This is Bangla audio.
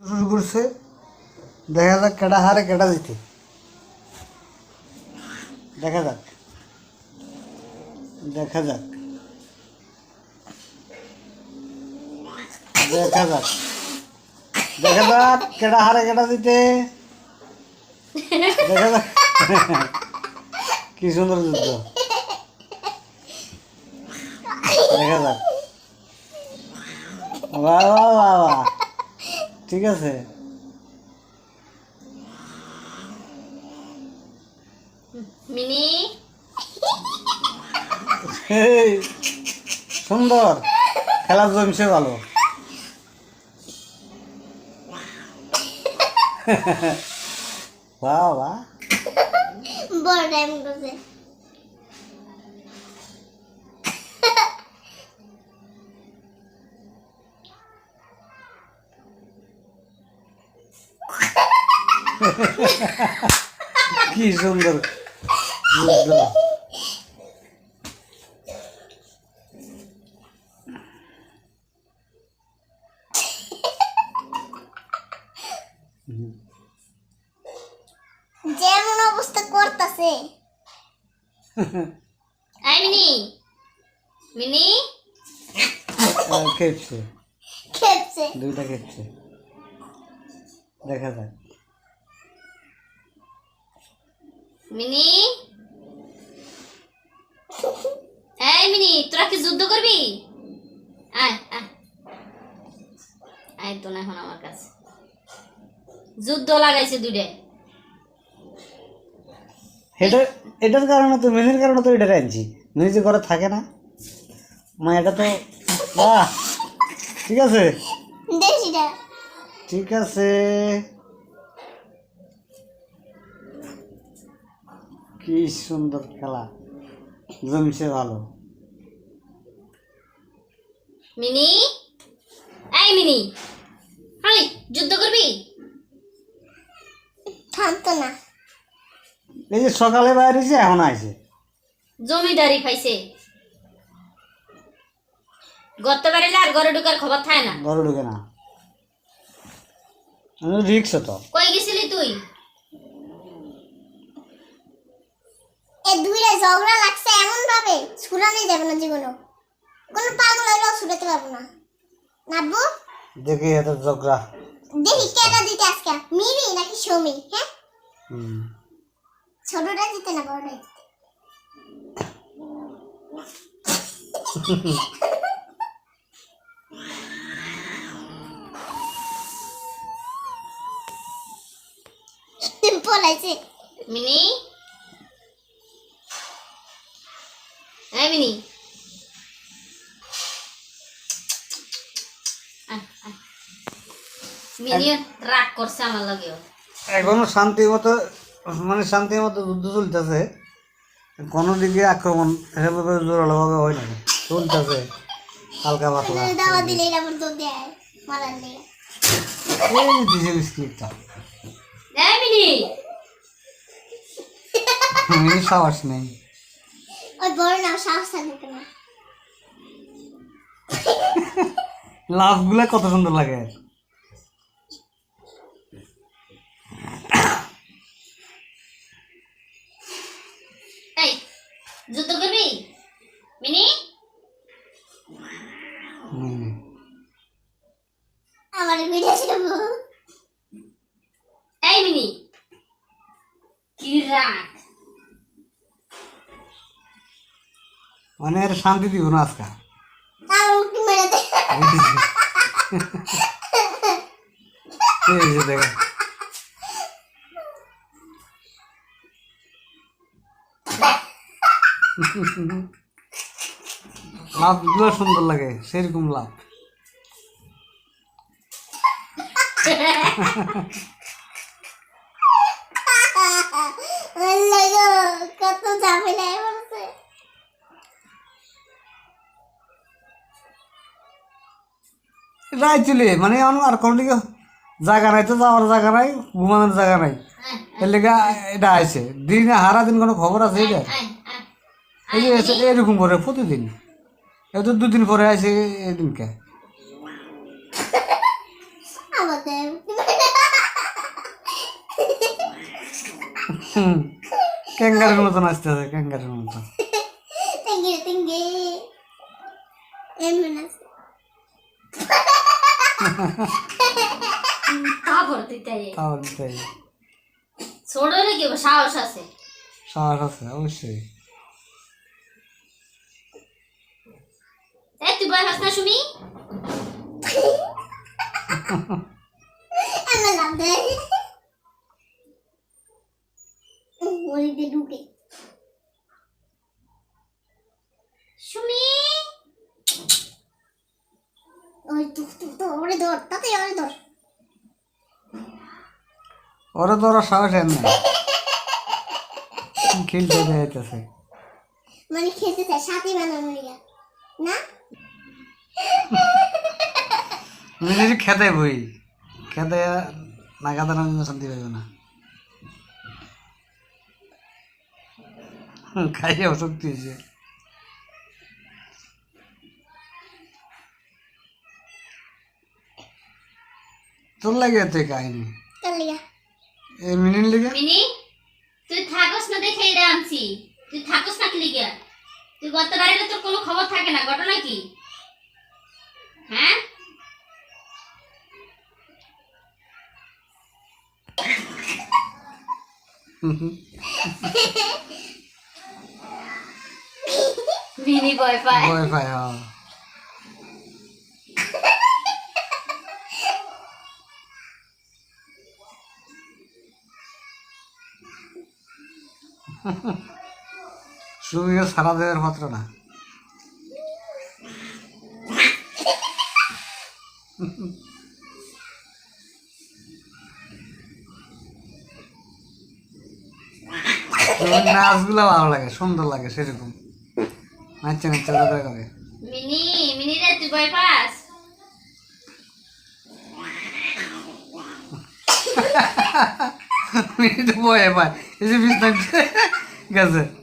শুরু করছে দেখা যাক কেটা হারে কেটা দিতে দেখা যাক দেখা যাক দেখা যাক দেখা যাক কেটা হারে কেটা দিতে দেখা যাক কি সুন্দর যুদ্ধ দেখা যাক বাহ বাহ বাহ বাহ ঠিক আছে? মিনি? সুন্দর। খেলা জমছে ভালো। বাহ বাহ। বড় টাইম করছে কি সুন্দর। যেমন অবস্থা করতেছে। আই মিনি। মিনি। খেপছে খেপছে দুইটা খেপছে দেখা যাক। মিনি? এই মিনি তোরা কি যুদ্ধ করবি? আয় আয়। আয় তো না এখন আমার কাছে। যুদ্ধ লাগাইছে দুইটাই। এটা এটার কারণে তো মেনের কারণে তো এটা আনছি। মেয়ে যে ঘরে থাকে না মা এটা তো ঠিক আছে? ঠিক আছে। কি সুন্দর খেলা। জমছে ভালো। মিনি? এই মিনি হাই যুদ্ধ করবি? থামতো না। এই যে সকালে বাইরেছে এখন আইছে। জমিদারি খাইছে গত বেড়েলে আর ঘরে ঢুকার খবর থাকে না। ঘরে ঢুকে না। রিক্স তো। কই গেছিলি তুই? এই দুইটা ঝগড়া লাগছে এমন ভাবে ছুড়ানো যাবে না জীবনও কোনো পাগল হইলেও ছুটাতে পারব না। নাববু দেখি এত ঝগড়া। দেখি কেটা দিতে আজকে? মিমি নাকি সৌমি হ্যাঁ। ছোটটা দিতে না বড়টা দিতে। পলাইছে মিনি? এই মিনি আয়, আয়। মিনিও রাগ করছে আমার লাগেও। এখনও শান্তি মতো মানে শান্তি মতো যুদ্ধ চলতেছে। কোনো দিকে আক্রমণ সেভাবে জোরালোভাবে হয় না চলতেছে হালকা পাতলা। দাওয়া দিলে এটা আমার দুধ দেয় মারার লেগে এই দিছে বিস্কিটটা। এই মিনি মিনি সাহস নেই। ওই বড় না সাহস থাকবে না। লাভগুলা কত সুন্দর লাগে। এই যুদ্ধ করবি? মিনি। আমার ভিডিও ছিল এই মিনি কি রাগ। মানে এর শান্তি দিব না আজকে। এই যে দেখো। লাভগুলো সুন্দর লাগে সেরকম লাভ। কত পড়ছে রাইছিলে মানে আর কোনো দিকে জায়গা নাই তো যাওয়ার জায়গা নাই ঘুমানোর জায়গা নাই। এর লিগে এটা আছে দিনে হারা দিন কোনো খবর আছে এটা এই যে এরকম করে প্রতিদিন। এই তো দুদিন পরে আছে এদিনকে ক্যাঙ্গারের মতন আসতেছে ক্যাঙ্গারের মতন। Thank you, thank you. এমন আছে তারপর তুই তাই। তাহলে তাই ছোট হলে কি সাহস আছে? সাহস আছে অবশ্যই। এই তুই বয় হাস শুনি এমন লাভ দেয়। ওই দিয়ে ঢুকে। সুমি? ওই ওরে ধর তাতে ওরে ধর। ওরা ওরা সাহস এর না খেলতে যাইতেছে মানে খেতে চায় সাথে বানানো না? যদি খেতে বই খেতে নাগাদ শান্তি পাইবে না। খাইয়ে অশক্তি হয়েছে তোর লাগে তুই কাহিনি? কার লিয়া এই মিনিট লিগে? মিনি তুই থাকস না দেখে এটা আনছি। তুই থাকস না কি লিগে? তুই গত বাড়িতে তোর কোনো খবর থাকে না ঘটনা কি? হ্যাঁ? মিনি ভয় পায়। ভয় পায় হ্যাঁ। সুমিও সারা দেওয়ার মাত্র না। নাচগুলো ভালো লাগে সুন্দর লাগে সেরকম। নাচছে নাচছে করে করে মিনি মিনি রে তুই ভয় পাস? মিনিট বয়ে পায়। এসে বিছনা গেছে